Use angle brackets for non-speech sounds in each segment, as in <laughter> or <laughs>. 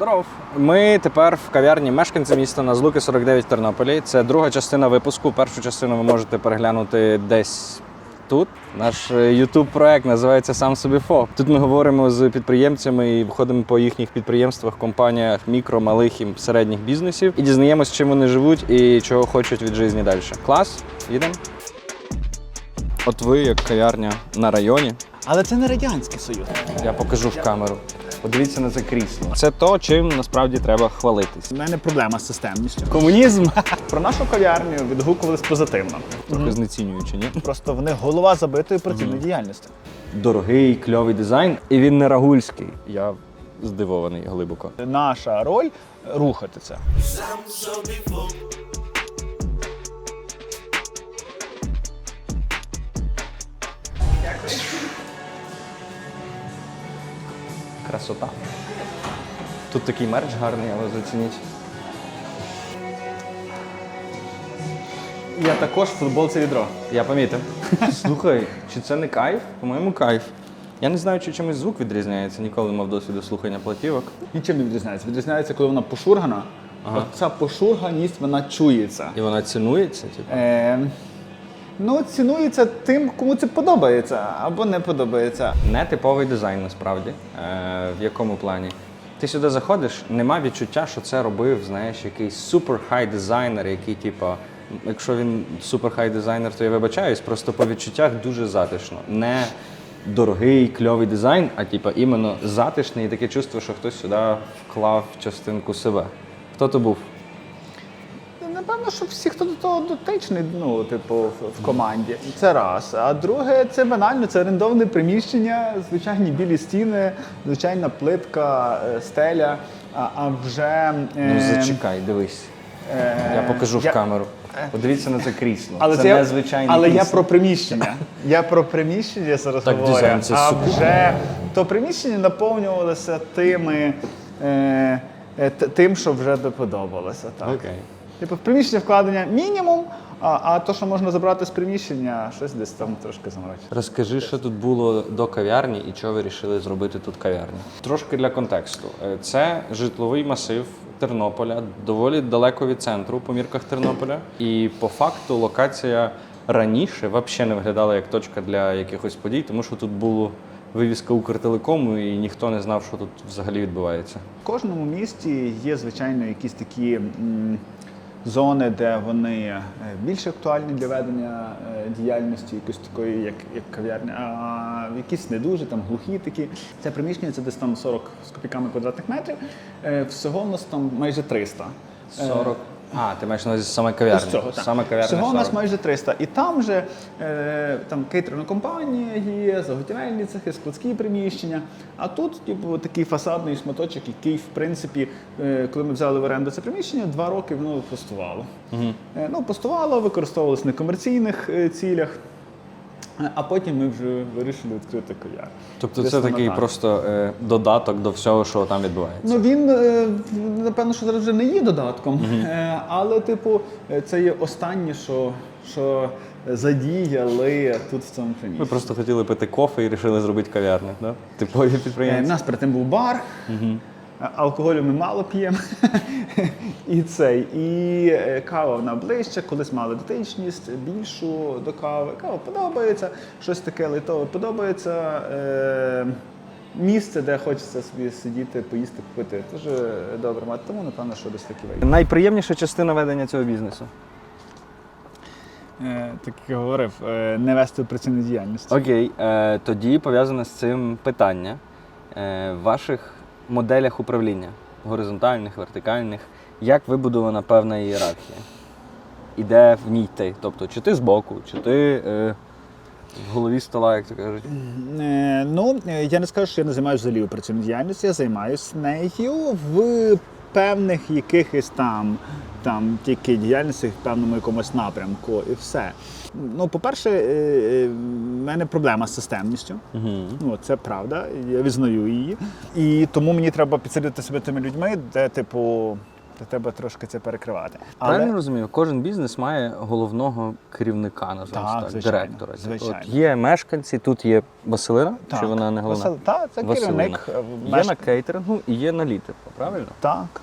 Здоров. Ми тепер в кав'ярні мешканці міста на Злуки 49 в Тернополі. Це друга частина випуску. Першу частину ви можете переглянути десь тут. Наш youtube проект називається Сам собі ФОП. Тут ми говоримо з підприємцями і виходимо по їхніх підприємствах, компаніях мікро, малих і середніх бізнесів і дізнаємось, чим вони живуть і чого хочуть від житті далі. Клас, їдемо. От ви, як кав'ярня на районі, Але це не Радянський Союз. я покажу в камеру. Подивіться на це крісло. Це то, чим насправді треба хвалитись. У мене проблема з системністю. Комунізм. Про нашу кав'ярню відгукувались позитивно. Трохи знецінюючи, ні? Просто в них голова забитої працівної діяльності. Дорогий, кльовий дизайн, і він не рагульський. Я здивований глибоко. Наша роль рухати це. Красота. Тут такий мерч гарний, але зацініть. Я також в футболці відро. Я помітив. <laughs> Слухай, чи це не кайф? По-моєму, кайф. Я не знаю, чи чимось звук відрізняється, ніколи не мав досвіду слухання платівок. Нічим не відрізняється. Відрізняється, коли вона пошургана. Ага. Ця пошурганість вона чується. І вона цінується, типу. Е, ну, цінується тим, кому це подобається або не подобається. Нетиповий дизайн насправді. Е, в якому плані? Ти сюди заходиш, нема відчуття, що це робив, знаєш, якийсь супер хай дизайнер, який, типу, якщо він супер хай дизайнер, то я вибачаюсь, просто по відчуттях дуже затишно. Не дорогий, кльовий дизайн, а типу, іменно затишний і таке чувство, що хтось сюди вклав частинку себе. Хто то був? Напевно, що всі, хто до того дотичний, ну, типу, в, в команді. Це раз. А друге, це банально, це орендоване приміщення, звичайні білі стіни, звичайна плитка, е, стеля. А, а вже. Ну е, зачекай, дивись. е, Я покажу в я- камеру. Подивіться на це крісло. Але це це я- незвичайне Але я про приміщення. Я про приміщення зараз Так, говорю. дизайн, це а супер. вже то приміщення наповнювалося тими, е, е, т- тим, що вже би подобалося. Так. Окей. Типу, в приміщення вкладення мінімум, а, а то, що можна забрати з приміщення, щось десь там трошки заморочено. Розкажи, що тут було до кав'ярні і чого ви вирішили зробити тут кав'ярню. Трошки для контексту. Е, Це житловий масив Тернополя, доволі далеко від центру по мірках Тернополя. І по факту локація раніше взагалі не виглядала як точка для якихось подій, тому що тут було вивіска Укртелекому, і ніхто не знав, що тут взагалі відбувається. В кожному місті є, звичайно, якісь такі м, зони, де вони е, більш актуальні для ведення е, діяльності, якось такої, як, як кав'ярня, а якісь не дуже, там глухі такі. Це приміщення це десь там 40 з копійками квадратних метрів. Е, Всього у нас там майже 300. Е, 40. А, ти маєш на увазі саме кав'ярня. З цього, так. Саме кав'ярня. Всього у нас 40. майже 300. І там же е, там кейтерна компанія є, заготівельні цехи, складські приміщення. А тут, типу, такий фасадний шматочок, який, в принципі, е, коли ми взяли в оренду це приміщення, два роки воно пустувало. Е, ну, пустувало, використовувалось в некомерційних е, цілях. Е, А потім ми вже вирішили відкрити кав'ярню. Тобто Десь це такий так. просто е, додаток до всього, що там відбувається. Ну він е, напевно, що зараз вже не є додатком, Е, але, типу, е, це є останнє, що, що задіяли тут в цьому Ми просто хотіли пити кофе і вирішили зробити кав'ярню, да? Типові Е, У нас перед тим був бар, е, алкоголю ми мало п'ємо. <laughs> і цей, і е, кава вона ближче, колись мали дотичність більшу до кави. Кава подобається, щось таке лайтове подобається. Е, Місце, де хочеться собі сидіти, поїсти, купити, дуже добре мати. Тому, напевно, що десь такі вийде. Найприємніша частина ведення цього бізнесу. Е, Так як я говорив, е, не вести операційну діяльність. Окей, е, тоді пов'язане з цим питання е, ваших моделях управління горизонтальних, вертикальних, як вибудована певна ієрархія? І де в ній ти? Тобто, чи ти збоку, чи ти е, в голові стола, як то кажуть? Е, Ну, е, я не скажу, що я не займаюся взагалі операційною діяльністю, я займаюся нею в певних якихось там, там тільки діяльності, в певному якомусь напрямку і все. Ну, по-перше, е, е, в мене проблема з системністю. Угу. Ну, це правда, я визнаю її. І тому мені треба підсилити себе тими людьми, де, типу, то треба трошки це перекривати. Правильно розумію, кожен бізнес має головного керівника, називаємо Так, так, звичайно, директора. звичайно. От є мешканці, тут є Василина, чи вона не головна? Так, це Василина. керівник. Є мешк- на кейтерингу і є на літерку, правильно? Так.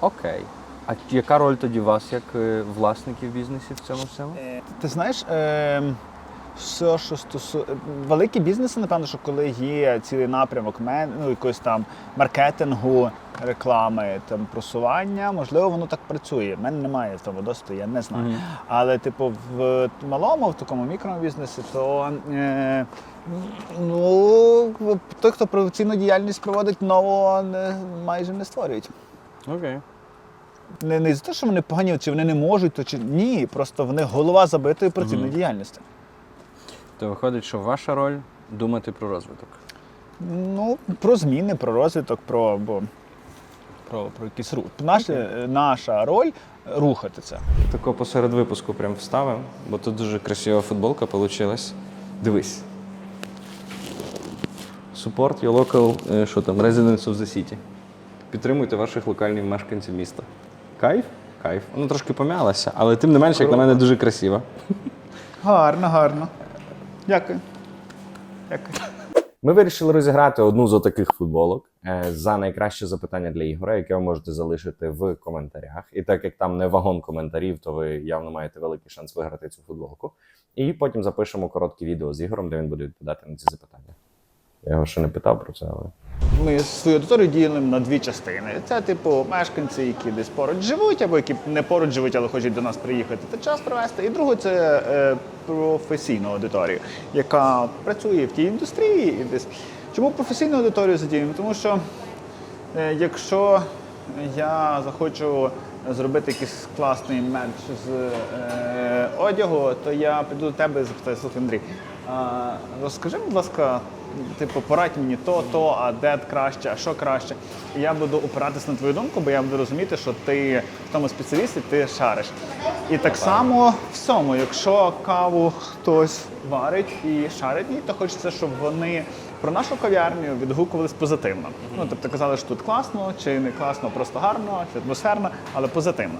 Окей. А яка роль тоді вас, як е, власників бізнесу в цьому всьому? Е, Ти знаєш, е, все, що стосує великі бізнеси, напевно, що коли є цілий напрямок мен, ну, якогось там маркетингу, реклами, там просування, можливо, воно так працює. У мене немає в тому досвіду, я не знаю. Мгм. Але, типу, в малому, в такому мікробізнесі, то е, ну, той, хто професійну діяльність проводить, нового не, майже не створюють. Окей. Не, не за те, що вони погані, чи вони не можуть, то чи ні, просто в них голова забитої працівної діяльності. То виходить, що ваша роль думати про розвиток. Ну, про зміни, про розвиток, про, або, про, про якийсь рух. Наша, наша роль рухати це. Тако посеред випуску прям вставив, бо тут дуже красива футболка вийшла. Дивись. Support your local, е, що там, residents of the city. Підтримуйте ваших локальних мешканців міста. Кайф? Кайф. Воно трошки пом'ялося, але тим не менше, як на мене, дуже красиво. Гарно, гарно. Дякую. Дякую. Ми вирішили розіграти одну з отаких футболок е, за найкраще запитання для Ігора, яке ви можете залишити в коментарях. І так як там не вагон коментарів, то ви явно маєте великий шанс виграти цю футболку. І потім запишемо коротке відео з Ігорем, де він буде відповідати на ці запитання. Я його ще не питав про це, але. Ми свою аудиторію ділимо на дві частини. Це, типу, мешканці, які десь поруч живуть, або які не поруч живуть, але хочуть до нас приїхати та час провести. І друге це е, професійну аудиторію, яка працює в тій індустрії. І десь. Чому професійну аудиторію задіємо? Тому що е, якщо я захочу зробити якийсь класний мерч з е, одягу, то я піду до тебе і запитаю, слухай, Андрій, а, розкажи, будь ласка, типу, порадь мені то, то, а де краще, а що краще. І я буду опиратись на твою думку, бо я буду розуміти, що ти в тому спеціалісті ти шариш. І так само в цьому, якщо каву хтось варить і шарить її, то хочеться, щоб вони про нашу кав'ярню відгукувались позитивно. Ну тобто казали, що тут класно, чи не класно, просто гарно, чи атмосферно, але позитивно.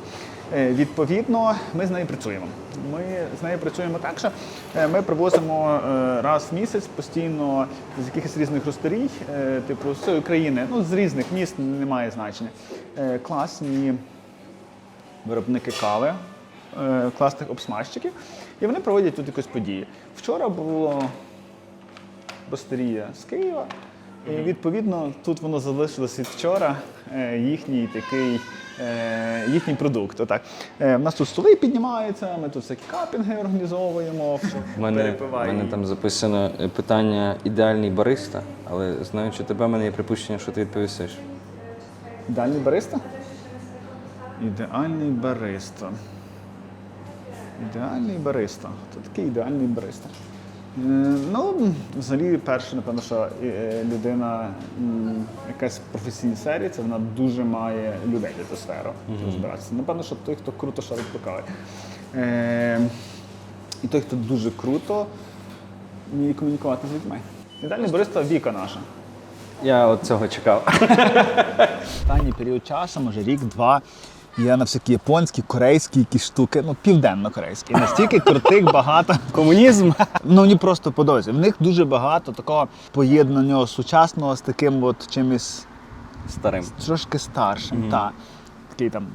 Е, Відповідно, ми з нею працюємо. Ми з нею працюємо так, що е, ми привозимо е, раз в місяць постійно з якихось різних ростерій, типу з цієї країни, ну з різних міст немає значення. Класні виробники кави, класних обсмажчиків, і вони проводять тут якусь події. Вчора було Ростерія з Києва. І відповідно тут воно залишилось від вчора е, їхній такий е, їхній продукт. Отак. Е, У нас тут столи піднімаються, ми тут всякі капінги організовуємо. У мене, мене там записано е, питання ідеальний бариста, але знаючи тебе, в мене є припущення, що ти відповісиш. Ідеальний бариста? Ідеальний бариста. Ідеальний бариста. Хто такий ідеальний бариста? Е, Ну, взагалі, перше, напевно, що е, людина, якась в професійній сфері, це вона дуже має людей в цю сферу розбиратися. Напевно, що той, хто круто шарить по. Е, і той, хто дуже круто вміє комунікувати з людьми. Ідеальний бариста Віка наша. Я от цього чекав. останній період часу, може рік-два. Я на всякі японські, корейські якісь штуки, ну південно-корейські. Настільки крутих багато. Комунізм. Ну мені просто подобається. В них дуже багато такого поєднання сучасного з таким от чимось Старим. трошки старшим. Та. Такий там,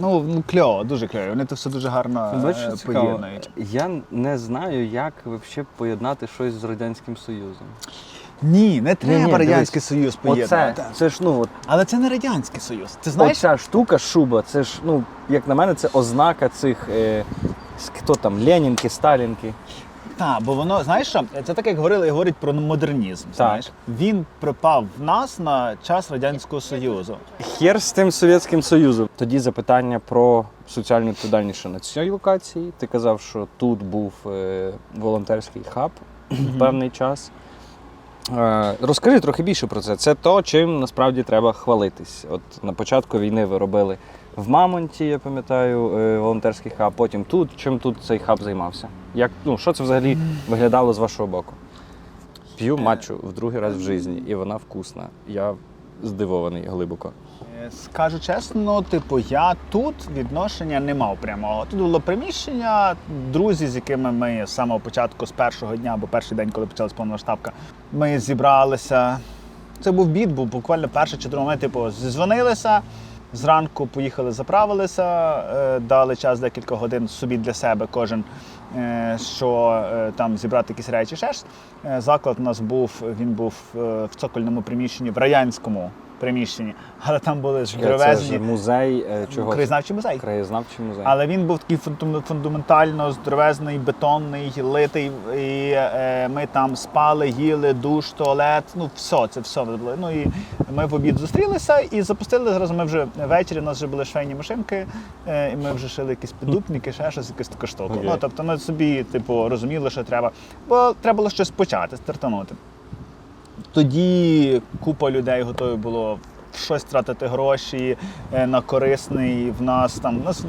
ну, ну кльово, дуже кльово. Вони це все дуже гарно Ну, Бачиш, е, цікаво. поєднують. Я не знаю, як взагалі поєднати щось з Радянським Союзом. Ні, не треба ні, Радянський дивись. Союз Оце, поєднувати. це ж ну от, Але це не Радянський Союз. Ти знаєш? оця штука, шуба, це ж, ну, як на мене, це ознака цих. Е, с- хто там, Ленінки, Сталінки. Так, бо воно, знаєш що, це так, як говорили і говорять про модернізм. Знаєш? Він припав в нас на час Радянського Союзу. Хер з тим Совєтським Союзом. Тоді запитання про соціальну відповідальність на цій локації. Ти казав, що тут був е, волонтерський хаб певний час. Е, розкажи трохи більше про це. Це то, чим насправді треба хвалитись. От на початку війни ви робили в Мамонті, я пам'ятаю, е, волонтерський хаб, потім тут. Чим тут цей хаб займався? Як, ну, що це взагалі виглядало з вашого боку? П'ю матчу в другий раз в житті, і вона вкусна. Я здивований глибоко. Е, Скажу чесно, типу, я тут відношення не мав прямого. Тут було приміщення, друзі, з якими ми з самого початку, з першого дня, або перший день, коли почалась повномасштабка, ми зібралися. Це був бід, був буквально перший чи другий. Ми, типу, зізвонилися. Зранку поїхали, заправилися, е, дали час декілька годин собі для себе кожен, е, що там зібрати якісь речі. Ще заклад у нас був, він був в цокольному приміщенні, в радянському приміщенні, але там були ж Це здоровезні музей е, чого? краєзнавчий музей. Краєзнавчий музей. Але він був такий фундам- фундаментально здоровезний, бетонний, литий. І е, ми там спали, їли, душ, туалет. Ну, все, це все було. Ну і ми в обід зустрілися і запустили зразу. Ми вже ввечері, у нас вже були швейні машинки, е, і ми вже шили якісь піддупники, ще щось, якусь таку штуку. Окей. Ну, тобто ми собі, типу, розуміли, що треба. Бо треба було щось почати, стартанути. Тоді купа людей готові було в щось тратити гроші е, на корисний. В нас там нас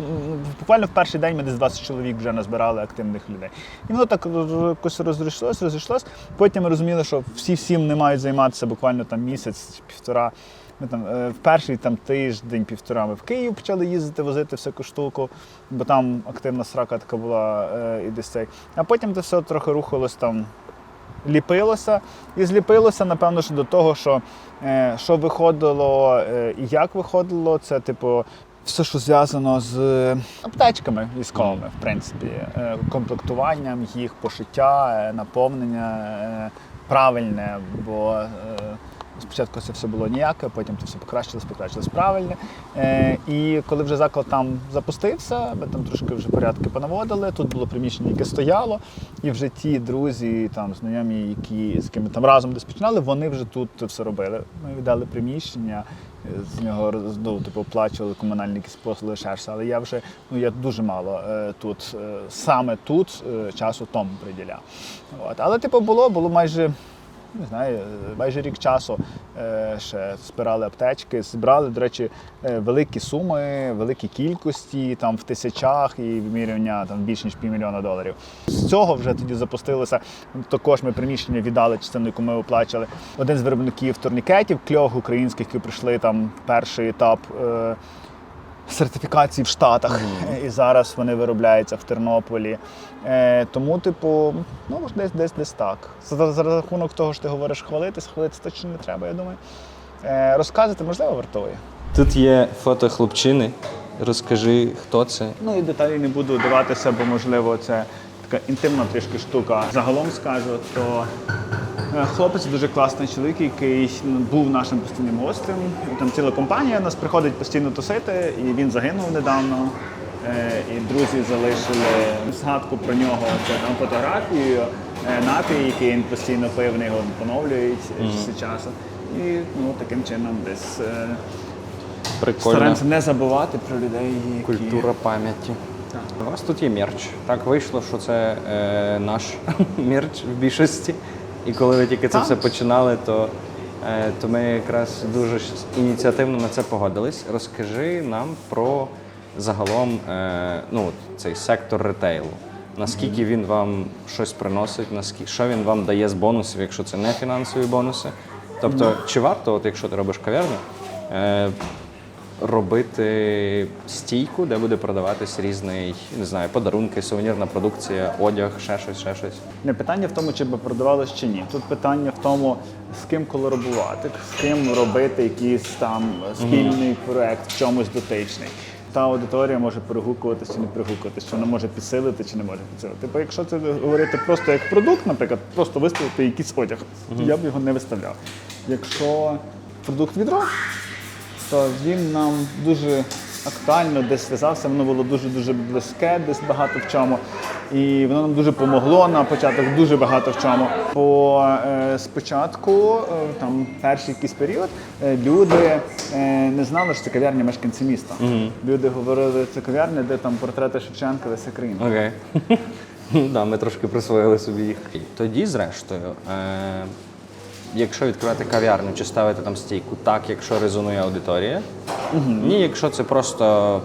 буквально в перший день ми десь 20 чоловік вже назбирали активних людей. І воно так якось розійшлось, розійшлось. Потім ми розуміли, що всі всім не мають займатися буквально там місяць чи півтора. Ми там е, в перший там тиждень-півтора ми в Київ почали їздити, возити всяку штуку, бо там активна срака така була е, і десь цей. А потім це все трохи рухалось там ліпилося. І зліпилося, напевно, що до того, що, е, що виходило е, і як виходило, це, типу, все, що зв'язано з аптечками військовими, в принципі, е, комплектуванням їх, пошиття, е, наповнення е, правильне, бо. Спочатку це все було ніяке, потім це все покращилось, покращилось правильне. Е, і коли вже заклад там запустився, ми там трошки вже порядки понаводили. Тут було приміщення, яке стояло, і вже ті друзі, там знайомі, які з ким там разом десь починали, вони вже тут все робили. Ми віддали приміщення, з нього ну, типу, оплачували комунальні якісь послуги, щось. Але я вже ну я дуже мало е, тут, е, саме тут е, часу тому приділяв. От. Але типу було, було майже не знаю, е, майже рік часу е, ще збирали аптечки, збирали, до речі, е, великі суми, великі кількості, там в тисячах і вимірювання там більш ніж півмільйона доларів. З цього вже тоді запустилося. Також ми приміщення віддали частину, яку ми оплачували. Один з виробників турнікетів, кльох українських, які пройшли там перший етап. Сертифікації в Штатах, і зараз вони виробляються в Тернополі. Е, тому, типу, ну десь десь десь так. За, за рахунок того, що ти говориш хвалитись, хвалитись точно не треба, я думаю. Е, розказувати, можливо, вартує. Тут є фото хлопчини. Розкажи, хто це. Ну і деталі не буду даватися, бо можливо це така інтимна трішки штука. Загалом скажу, то хлопець дуже класний чоловік, який був нашим постійним гостем. Там ціла компанія нас приходить постійно тусити, і він загинув недавно. Е, І друзі залишили згадку про нього. Це там фотографію, е, напій, який він постійно пив, вони його поновлюють mm -hmm. часу. І ну, таким чином десь е, Прикольно. стараємося не забувати про людей, які Культура пам'яті. У вас тут є мерч. Так вийшло, що це е, наш <laughs> мерч в більшості. І коли ви тільки це все починали, то, е, то ми якраз дуже ініціативно на це погодились. Розкажи нам про загалом е, ну, цей сектор ретейлу. Наскільки він вам щось приносить, наскільки що він вам дає з бонусів, якщо це не фінансові бонуси. Тобто, чи варто, от якщо ти робиш кав'ярню, е, робити стійку, де буде продаватись різний, не знаю, подарунки, сувенірна продукція, одяг, ще щось, ще щось. Не питання в тому, чи би продавалось чи ні. Тут питання в тому, з ким колаборувати, з ким робити якийсь там спільний проект в чомусь дотичний. Та аудиторія може перегукуватися чи не перегукуватися, чи вона може підсилити, чи не може підсилити. Бо якщо це говорити просто як продукт, наприклад, просто виставити якийсь одяг, я б його не виставляв. Якщо продукт відро, то він нам дуже актуально десь зв'язався, воно було дуже-дуже близьке, десь багато в чому. І воно нам дуже помогло на початок дуже багато в чому. Бо е, спочатку, е, там перший якийсь період, е, люди е, не знали, що це кав'ярня мешканці міста. Люди говорили, це кав'ярня, де там портрети Шевченка, вся країна. Окей. <laughs> да, ми трошки присвоїли собі їх. Тоді, зрештою, е, якщо відкривати кав'ярню чи ставити там стійку, так, якщо резонує аудиторія. Ні, якщо це просто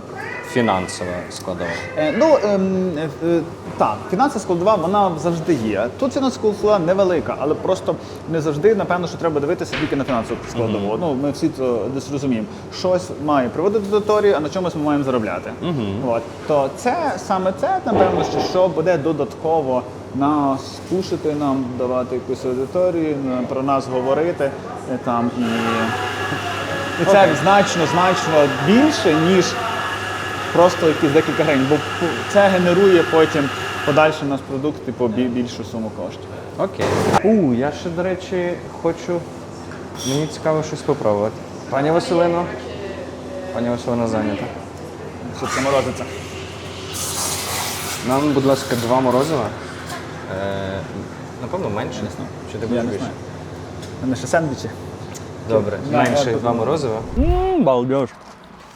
фінансова складова? Е, Ну ем, е, е, так, фінансова складова вона завжди є. Тут фінансова складова невелика, але просто не завжди, напевно, що треба дивитися тільки на фінансову складову. Ну ми всі це десь розуміємо. Щось має приводити до аудиторії, а на чомусь ми маємо заробляти. От то це саме це, напевно, що, що буде додатково нас пушити, нам давати якусь аудиторію, на- про нас говорити е, там і. І це значно, значно більше, ніж просто якісь декілька гривень, бо це генерує потім подальший наш продукт, типу більшу суму коштів. Окей. У, я ще, до речі, хочу. Мені цікаво щось попробувати. Пані Василино. Пані Василина зайнята. Що це морозиться? Нам, будь ласка, два морозива. Е, напевно, менше. Чи ти Я будеш більше? знаю. У мене ще сендвічі. Добре, Я- менше два морозива. Балдеж.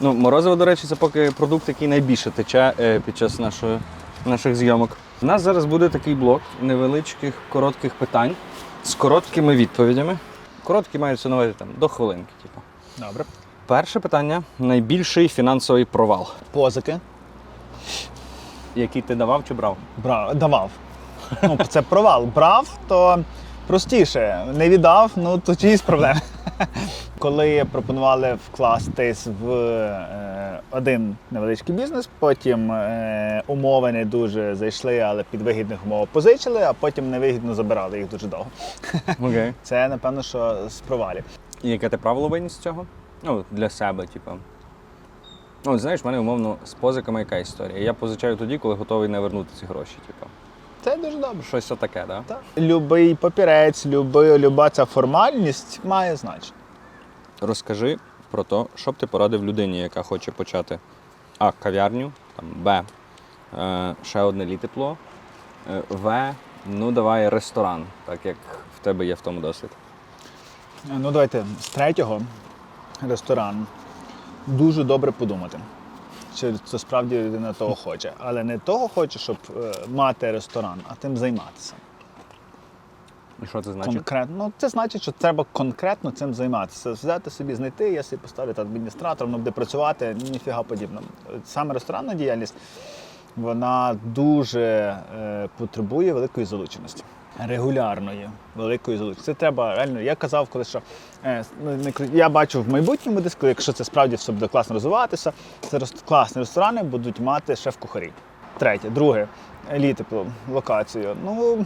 Ну, морозиво, до речі, це поки продукт, який найбільше тече е, під час нашої, наших зйомок. У нас зараз буде такий блок невеличких коротких питань з короткими відповідями. Короткі маються на увазі там до хвилинки. Типу. Добре. Перше питання: найбільший фінансовий провал, Позики. який ти давав чи брав? Брав, давав. Ну, це провал. Брав, то простіше. Не віддав, ну то чиїсь проблеми. <laughs> Коли пропонували вкластись в е, один невеличкий бізнес, потім е, умови не дуже зайшли, але під вигідних умов позичили, а потім невигідно забирали їх дуже довго. <laughs> Окей. Це, напевно, що з провалів. І яке ти правило виніс з цього? Ну, для себе, типу. Ну, знаєш, в мене умовно з позиками яка історія. Я позичаю тоді, коли готовий не вернути ці гроші. Типу. Це дуже добре. Щось отаке, да? Так. Любий папірець, люби, люба ця формальність має значення. Розкажи про те, що б ти порадив людині, яка хоче почати А. Кав'ярню, там, Б. Е, ще одне літепло. Е, В. Ну, давай ресторан, так як в тебе є в тому досвід. Ну, давайте з третього ресторан. Дуже добре подумати, чи це справді людина того хоче. Але не того хоче, щоб е, мати ресторан, а тим займатися. І що це значить? Конкретно. Ну, це значить, що треба конкретно цим займатися. Взяти собі, знайти, я собі поставлю там адміністратором, буде працювати, ніфіга подібного. Саме ресторанна діяльність вона дуже е, потребує великої залученості. Регулярної великої залучки. Це треба реально. Я казав, коли що е, ну, я бачу в майбутньому десь, якщо це справді все буде класно розвиватися, це класні ресторани будуть мати шеф-кухарі. Третє, друге, літепло, локацію. Ну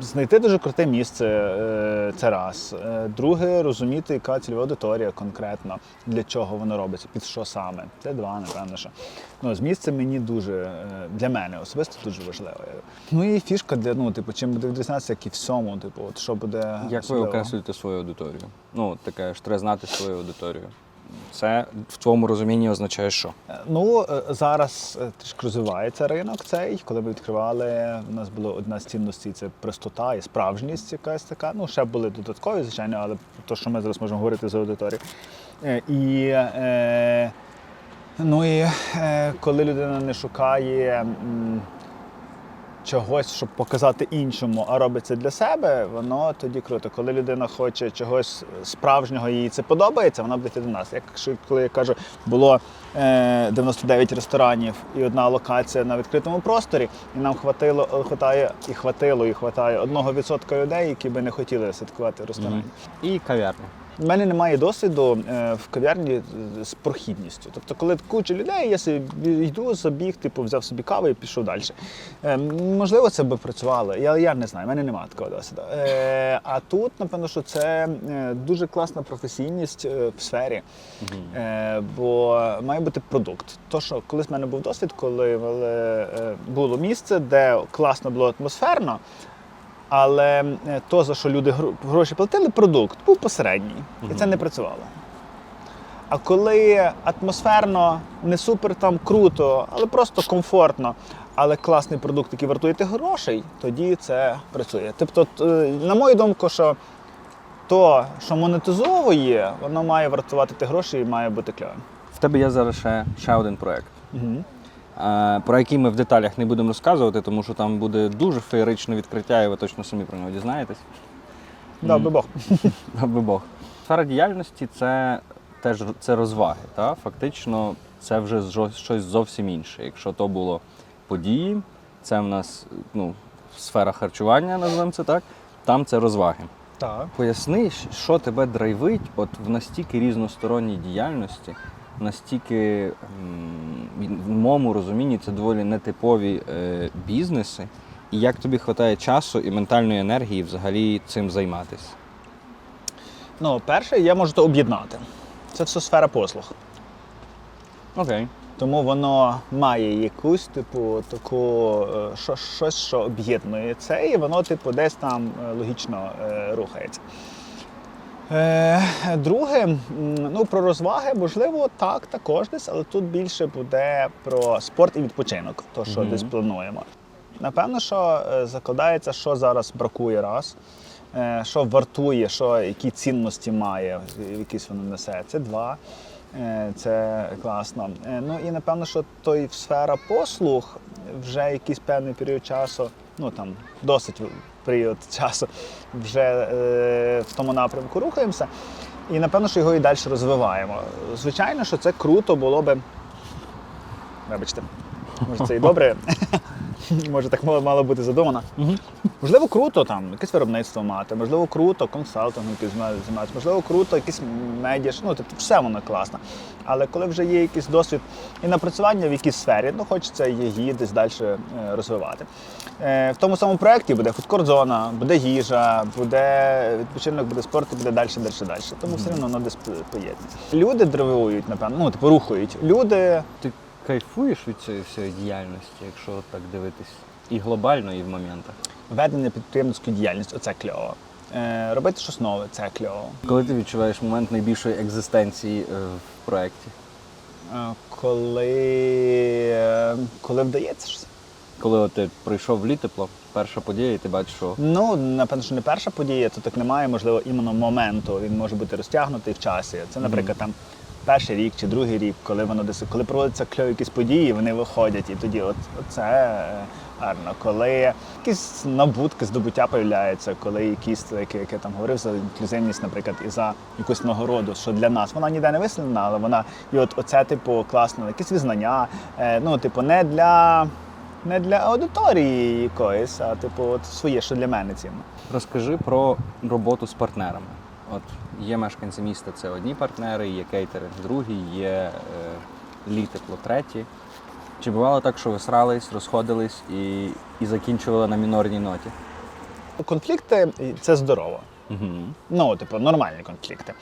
Знайти дуже круте місце е, це раз. Е, Друге, розуміти, яка цільова аудиторія конкретно, для чого воно робиться, під що саме. Це два, напевно. що. Ну, з місцем мені дуже е, для мене особисто дуже важливо. Ну і фішка для ну, типу, чим буде відрізнятися, як і всьому, типу, от що буде. Як ви особливо. окреслюєте свою аудиторію? Ну, таке ж треба знати свою аудиторію. Це в твоєму розумінні означає що? Ну е, зараз е, трішки розвивається ринок цей. Коли ми відкривали, у нас була одна з цінностей це простота і справжність якась така. Ну ще були додаткові, звичайно, але то, що ми зараз можемо говорити з аудиторією. Е, І ну і коли людина не шукає. Чогось, щоб показати іншому, а робить це для себе, воно тоді круто. Коли людина хоче чогось справжнього, їй це подобається, вона буде йти до нас. Якщо коли я кажу, було е, 99 ресторанів і одна локація на відкритому просторі, і нам хватило, хватає і хватило, і хватає одного відсотка людей, які би не хотіли святкувати в ресторані. І кав'ярня. У мене немає досвіду е, в кав'ярні з прохідністю. Тобто, коли куча людей, я собі йду, забіг, типу, взяв собі каву і пішов далі. Е, можливо, це би працювало. Я, я не знаю, в мене немає такого досвіду. Е, а тут, напевно, що це дуже класна професійність в сфері. Бо має бути продукт. То, що колись в мене був досвід, коли було місце, де класно було атмосферно. Але то, за що люди гроші платили, продукт був посередній. І це не працювало. А коли атмосферно, не супер там круто, але просто комфортно, але класний продукт, який вартує тих грошей, тоді це працює. Тобто, е, на мою думку, що то, що монетизовує, воно має вартувати ті гроші і має бути кльовим. В тебе є зараз ще, ще один проєкт. Угу. Про який ми в деталях не будемо розказувати, тому що там буде дуже феєричне відкриття, і ви точно самі про нього дізнаєтесь. Дав би Бог. <laughs> Аби Бог. Сфера діяльності це теж це розваги. Та? Фактично, це вже щось зовсім інше. Якщо то було події, це в нас ну, сфера харчування, називаємо це так, там це розваги. Так. Поясни, що тебе драйвить от в настільки різносторонній діяльності, настільки в моєму розумінні це доволі нетипові е, бізнеси, і як тобі вистачає часу і ментальної енергії взагалі цим займатися? Ну, перше, я можу то об'єднати. Це все сфера послуг. Окей. Тому воно має якусь, типу, таку е, що, щось, що об'єднує це, і воно, типу, десь там е, логічно рухається. Е, друге, ну про розваги, можливо, так, також десь, але тут більше буде про спорт і відпочинок, то що Мгм. десь плануємо. Напевно, що е, закладається, що зараз бракує раз, е, що вартує, що які цінності має, якісь воно несе. Це два. Це класно. Ну і напевно, що той сфера послуг вже якийсь певний період часу, ну там досить період часу, вже е, в тому напрямку рухаємося. І напевно, що його і далі розвиваємо. Звичайно, що це круто було би. Вибачте, може це і добре. <laughs> Може, так мало, мало бути задумано. Можливо, круто там якесь виробництво мати, можливо, круто консалтингом якийсь займатися, можливо, круто якісь медіа, ну тобто все воно класно. Але коли вже є якийсь досвід і напрацювання в якійсь сфері, ну хочеться її десь далі е, розвивати. Е, В тому самому проєкті буде фудкорт-зона, буде їжа, буде відпочинок, буде спорт, і буде далі, далі, далі. Тому все одно воно десь поєднує. Люди драйвують, напевно, ну типу рухають. Люди кайфуєш від цієї всієї діяльності, якщо так дивитись, і глобально, і в моментах. ведення підприємницької діяльності, оце кльово. Е, Робити щось нове, це кльово. Коли ти відчуваєш момент найбільшої екзистенції е, в проєкті? Е, Коли, е, коли вдається щось. Коли от ти прийшов в літепло, перша подія, і ти бачиш, що Ну, напевно, що не перша подія, то так немає, можливо, іменно моменту. Він може бути розтягнутий в часі. Це, наприклад, там перший рік чи другий рік, коли воно десь, коли проводяться кльові якісь події, вони виходять, і тоді от це е, гарно. Коли якісь набутки, здобуття появляються, коли якісь, як, як я там говорив, за інклюзивність, наприклад, і за якусь нагороду, що для нас вона ніде не висловлена, але вона і от оце, типу, класно, якісь визнання. Е, ну, типу, не для. Не для аудиторії якоїсь, а типу, от своє, що для мене цінно. Розкажи про роботу з партнерами. От є мешканці міста, це одні партнери, є кейтеринг другі, є е, літепло треті. Чи бувало так, що ви срались, розходились і, і закінчували на мінорній ноті? Конфлікти це здорово. Угу. Ну, типу, нормальні конфлікти.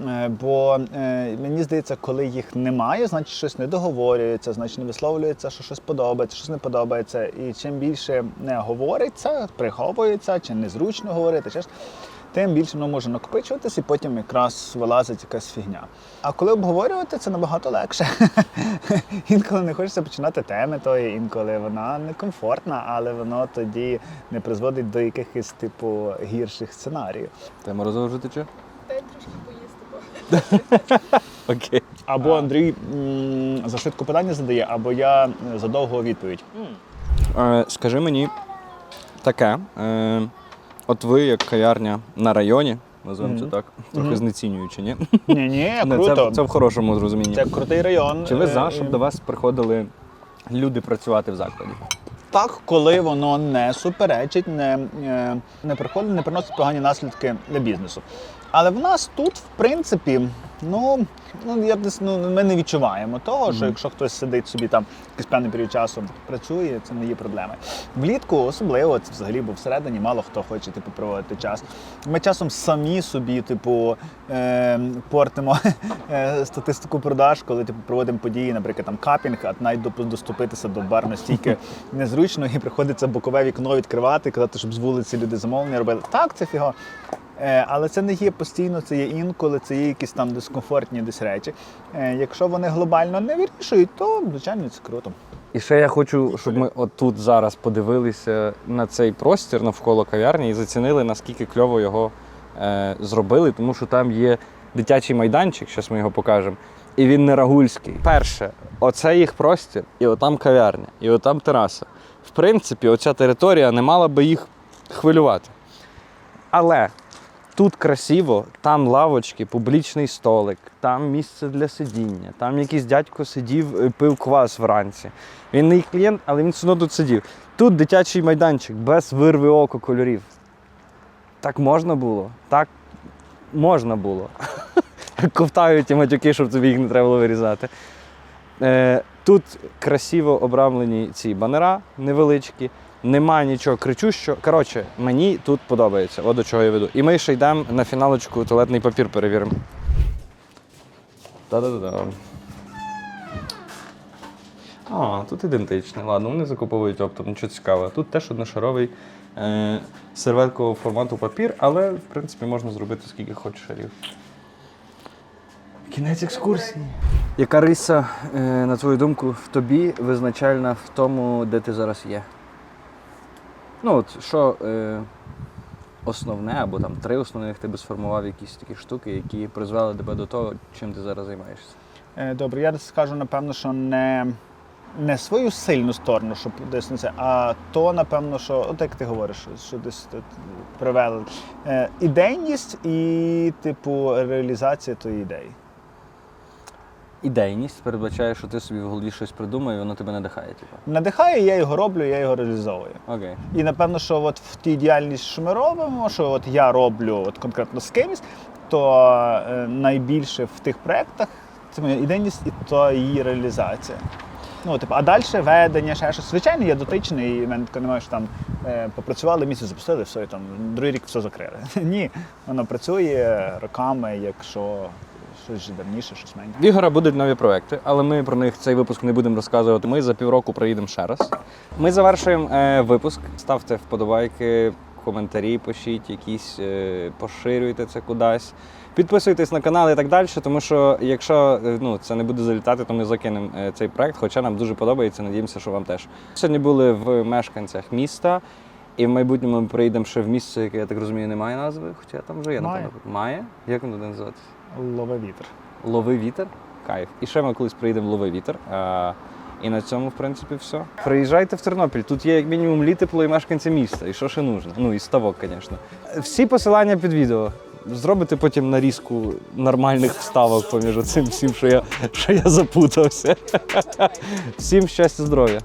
Е, Бо е, мені здається, коли їх немає, значить щось не договорюється, значить не висловлюється, що щось подобається, щось не подобається. І чим більше не говориться, приховується, чи незручно говорити, чи ж, тим більше воно може накопичуватись, і потім якраз вилазить якась фігня. А коли обговорювати, це набагато легше. <laughs> інколи не хочеться починати теми тої, інколи вона некомфортна, але воно тоді не призводить до якихось типу гірших сценаріїв. Ти морозиво вже тече? Трошки поїсти. <laughs> Окей. Або Андрій за швидко питання задає, або я е, за довгу відповідь. Е, скажи мені таке. От ви, як каярня на районі, називаємо це так, трохи знецінюючи, ні? Ні, ні, <laughs> круто. Це, це в хорошому зрозумінні. Це крутий район. Чи ви за, Е, щоб до вас приходили люди працювати в закладі? Так, коли воно не суперечить, не, е, не приходить, не приносить погані наслідки для бізнесу. Але в нас тут, в принципі, ну, ну, я ну ми не відчуваємо того, що якщо хтось сидить собі там якийсь певний період часу працює, це не є проблеми. Влітку особливо це взагалі, бо всередині мало хто хоче типу, проводити час. Ми часом самі собі, типу, е, портимо <laughs> е, статистику продаж, коли типу, проводимо події, наприклад, там капінг, а навіть доступитися до бару настільки <laughs> незручно, і приходиться бокове вікно відкривати, казати, щоб з вулиці люди замовлення робили. Так, це фіго. Е, Але це не є постійно, це є інколи, це є якісь там дискомфортні десь речі. Е, Якщо вони глобально не вирішують, то звичайно це круто. І ще я хочу, щоб ми отут зараз подивилися на цей простір навколо кав'ярні і зацінили, наскільки кльово його е, зробили, тому що там є дитячий майданчик, зараз ми його покажемо. І він не рагульський. Перше, оце їх простір, і отам кав'ярня, і отам тераса. В принципі, оця територія не мала би їх хвилювати. Але Тут красиво, там лавочки, публічний столик, там місце для сидіння, там якийсь дядько сидів, е, пив квас вранці. Він не їх клієнт, але він все одно тут сидів. Тут дитячий майданчик без вирви око кольорів. Так можна було? Так можна було. <laughs> Ковтають ті матюки, щоб тобі їх не треба було вирізати. Е, тут красиво обрамлені ці банера невеличкі. Нема нічого кричущого. Коротше, мені тут подобається. От до чого я веду. І ми ще йдемо на фіналочку туалетний папір перевіримо. Та-да-да. А, тут ідентичний. Ладно, вони закуповують оптом, нічого цікавого. Тут теж одношаровий е, серветкового формату папір, але в принципі можна зробити скільки хочеш шарів. Кінець екскурсії. Яка риса, е, на твою думку, в тобі визначальна в тому, де ти зараз є? Ну, от що е, основне, або там три основних ти би сформував якісь такі штуки, які призвели тебе до того, чим ти зараз займаєшся. Е, Добре, я скажу, напевно, що не, не свою сильну сторону, щоб десь на це, а то, напевно, що, от як ти говориш, що десь привели. Е, ідейність і, типу, реалізація тої ідеї. Ідейність передбачає, що ти собі в голові щось придумав і воно тебе надихає. Типу. Надихає, я його роблю, я його реалізовую. Окей. І напевно, що от в тій діяльності, що ми робимо, що от я роблю от конкретно з кимось, то е, найбільше в тих проєктах це моя ідейність і то її реалізація. Ну, типу, а далі ведення, ще щось. Звичайно, я дотичний, і в мене таке немає, що там е, попрацювали, місяць запустили, все, і там другий рік все закрили. <laughs> Ні, воно працює роками, якщо щось давніше, щось менше. В Ігора будуть нові проекти, але ми про них цей випуск не будемо розказувати. Ми за півроку приїдемо ще раз. Ми завершуємо е, випуск. Ставте вподобайки, коментарі, пишіть якісь, е, поширюйте це кудись. Підписуйтесь на канал і так далі, тому що якщо е, ну, це не буде залітати, то ми закинемо е, цей проект, хоча нам дуже подобається, надіємося, що вам теж. Сьогодні були в мешканцях міста, і в майбутньому ми приїдемо ще в місце, яке, я так розумію, не має назви, хоча там вже є, напевно. Має? Як воно буде називатися? Лове вітер. Лови вітер. Кайф. І ще ми колись приїдемо в Лови вітер. А, і на цьому, в принципі, все. Приїжджайте в Тернопіль. Тут є як мінімум літепло і мешканці міста. І що ще нужно? Ну і ставок, звісно. Всі посилання під відео. Зробите потім нарізку нормальних вставок поміж цим всім, що я, що я запутався. <laughs> Всім щастя, здоров'я.